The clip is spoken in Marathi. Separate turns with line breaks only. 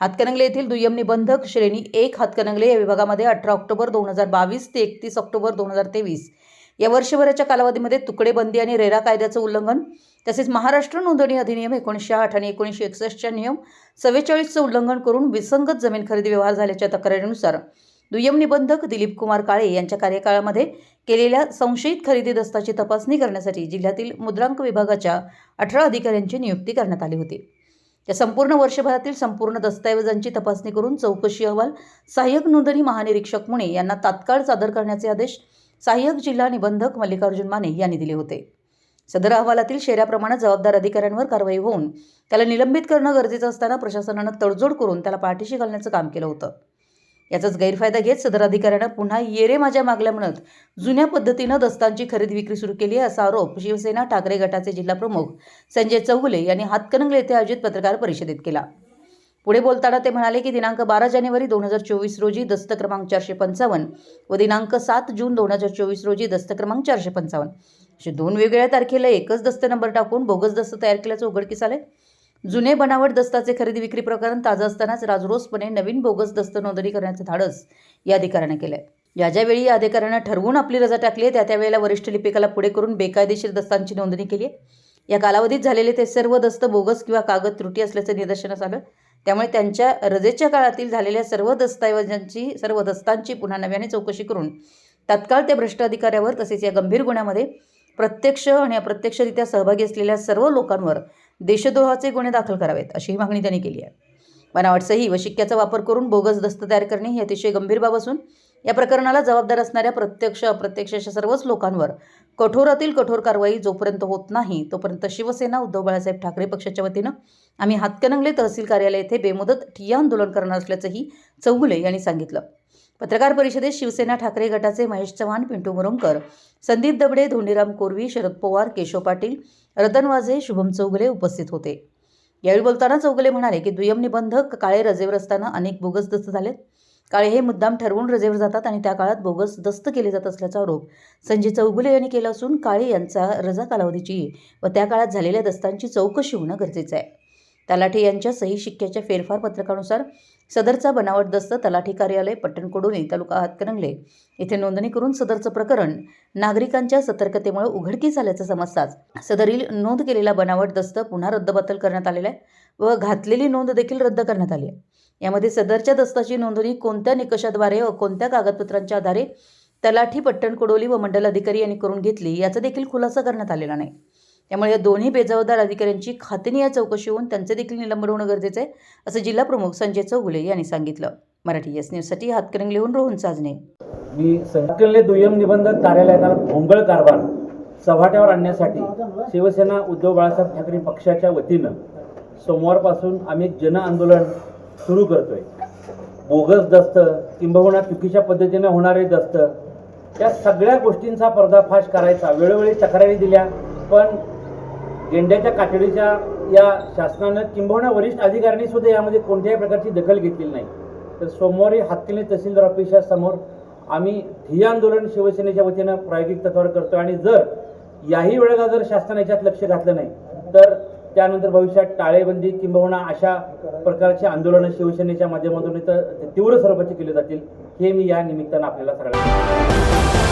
हातकणंगले येथील दुय्यम निबंधक श्रेणी एक हातकणंगले या विभागामध्ये अठरा ऑक्टोबर दोन हजार बावीस ते एकतीस ऑक्टोबर दोन हजार तेवीस. या वर्षभराच्या कालावधीमध्ये तुकडेबंदी आणि रेरा कायद्याचं उल्लंघन तसेच महाराष्ट्र नोंदणी अधिनियम एकोणीसशे आठ आणि एकोणीसशे एकसष्टच्या नियम चव्वेचाळीसचं उल्लंघन करून विसंगत जमीन खरेदी व्यवहार झाल्याच्या तक्रारीनुसार दुय्यम निबंधक दिलीप कुमार काळे यांच्या कार्यकाळामध्ये केलेल्या संशयित खरेदी दस्ताची तपासणी करण्यासाठी जिल्ह्यातील मुद्रांक विभागाच्या अठरा अधिकाऱ्यांची नियुक्ती करण्यात आली होती. या संपूर्ण वर्षभरातील संपूर्ण दस्तऐवजांची तपासणी करून चौकशी अहवाल सहाय्यक नोंदणी महानिरीक्षक मुणे यांना तात्काळ सादर करण्याचे आदेश सहाय्यक जिल्हा निबंधक मल्लिकार्जुन माने यांनी दिले होते. सदर अहवालातील शेऱ्याप्रमाणे जबाबदार अधिकाऱ्यांवर कारवाई होऊन त्याला निलंबित करणं गरजेचं असताना प्रशासनानं तडजोड करून त्याला पाठीशी घालण्याचं काम केलं होतं. याचाच गैरफायदा घेत सदर अधिकाऱ्यानं पुन्हा येरे माझ्या मागल्या म्हणत जुन्या पद्धतीनं दस्तांची खरेदी विक्री सुरू केली आहे असा आरोप शिवसेना ठाकरे गटाचे जिल्हाप्रमुख संजय चौगुले यांनी हातकणंगले येथे आयोजित पत्रकार परिषदेत केला. पुढे बोलताना ते म्हणाले की दिनांक बारा जानेवारी दोन हजार चोवीस रोजी दस्त क्रमांक चारशे पंचावन्न व दिनांक सात जून दोन हजार चोवीस रोजी दस्त क्रमांक चारशे पंचावन्न. असे दोन वेगवेगळ्या तारखेला एकच दस्त नंबर टाकून बोगस दस्त तयार केल्याचं उघडकीस आले जुने बनावट दस्ताचे खरेदी विक्री प्रकरण ताजं असतानाच राजरोसपणे नवीन बोगस दस्त नोंदणी करण्याचं धाडस या अधिकाऱ्यानं केलंय. ज्या ज्यावेळी या अधिकाऱ्यानं ठरवून आपली रजा टाकली आहे त्या त्यावेळेला वरिष्ठ लिपिकाला पुढे करून बेकायदेशीर दस्तांची नोंदणी केली आहे. या कालावधीत झालेले ते सर्व दस्त बोगस किंवा कागद त्रुटी असल्याचं निदर्शनास आलं. त्यामुळे त्यांच्या रजेच्या काळातील झालेल्या सर्व दस्तऐवजांची सर्व दस्तांची पुन्हा नव्याने चौकशी करून तत्काळ त्या भ्रष्ट अधिकाऱ्यावर तसेच या गंभीर गुन्ह्यामध्ये प्रत्यक्ष आणि अप्रत्यक्षरित्या सहभागी असलेल्या सर्व लोकांवर देशद्रोहाचे गुन्हे दाखल करावेत अशीही मागणी त्यांनी केली आहे. बनावटसही व शिक्क्याचा वापर करून बोगस दस्त तयार करणे ही अतिशय गंभीर बाब असून या प्रकरणाला जबाबदार असणाऱ्या प्रत्यक्ष अप्रत्यक्ष अशा सर्वच लोकांवर कठोरातील कठोर कारवाई जोपर्यंत होत नाही तोपर्यंत शिवसेना उद्धव बाळासाहेब ठाकरे पक्षाच्या वतीनं आम्ही हातकणंगले तहसील कार्यालय येथे बेमुदत ठिय्या आंदोलन करणार असल्याचंही चौगुले यांनी सांगितलं. पत्रकार परिषदेत शिवसेना ठाकरे गटाचे महेश चव्हाण पिंटू मुरुमकर संदीप दबडे धोंडीराम कोरवी शरद पवार केशव पाटील रतन वाझे शुभम चौगुले उपस्थित होते. यावेळी बोलताना चौगुले म्हणाले की दुय्यम निबंधक काळे रजेवर असताना अनेक बोगस दस्त झालेत. काळे हे मुद्दाम ठरवून रजेवर जातात आणि त्या काळात बोगस दस्त केले जात असल्याचा आरोप संजय चौगुले यांनी केला असून काळे यांचा रजा कालावधीची व त्या काळात झालेल्या दस्तांची चौकशी होणं गरजेचं आहे. तलाठी यांच्या सही शिक्क्याच्या फेरफार पत्रकानुसार सदरचा बनावट दस्त तलाठी कार्यालय पट्टणकोडोली तालुका हातकणंगले येथे नोंदणी करून सदरचं प्रकरण नागरिकांच्या सतर्कतेमुळे उघडकीस आल्याचं समजताच सदरील नोंद केलेला बनावट दस्त पुन्हा रद्दबातल करण्यात आलेला आहे व घातलेली नोंद देखील रद्द करण्यात आली आहे. यामध्ये सदरच्या दस्ताची नोंदणी कोणत्या निकषाद्वारे व कोणत्या कागदपत्रांच्या आधारे तलाठी पट्टणकोडोली व मंडल अधिकारी यांनी करून घेतली याचा देखील खुलासा करण्यात आलेला नाही. त्यामुळे या दोन्ही बेजबाबदार अधिकाऱ्यांची खात्रीने चौकशी होऊन त्यांचे देखील निलंबन होणं गरजेचं आहे असं जिल्हा प्रमुख संजय चौगुले यांनी सांगितलं. मराठी एस न्यूजसाठी हातकणंगलेहून रोहन साजणे
मी सरकारले दुय्यम निबंधक कार्यालयाला भोंगळ कारभार चव्हाट्यावर आणण्यासाठी शिवसेना उद्धव बाळासाहेब ठाकरे पक्षाच्या वतीनं सोमवारपासून आम्ही जन आंदोलन सुरू करतोय. बोगस दस्त किंबहुना चुकीच्या पद्धतीने होणारे दस्त या सगळ्या गोष्टींचा पर्दाफाश करायचा. वेळोवेळी तक्रारी दिल्या पण गेंड्याच्या कातडीच्या या शासनानं किंबहुना वरिष्ठ अधिकाऱ्यांनी सुद्धा यामध्ये कोणत्याही प्रकारची दखल घेतलेली नाही. तर सोमवारी हातकिणी तहसीलदार ऑफिसच्या समोर आम्ही ठिय्या आंदोलन शिवसेनेच्या वतीनं प्रायोगिक तत्वावर करतो आणि जर याही वेळेला जर शासन याच्यात लक्ष घातलं नाही तर त्यानंतर भविष्यात टाळेबंदी किंबहुना अशा प्रकारचे आंदोलनं शिवसेनेच्या माध्यमातून तीव्र स्वरूपाची केली जातील हे मी या निमित्तानं आपल्याला सगळ्यांना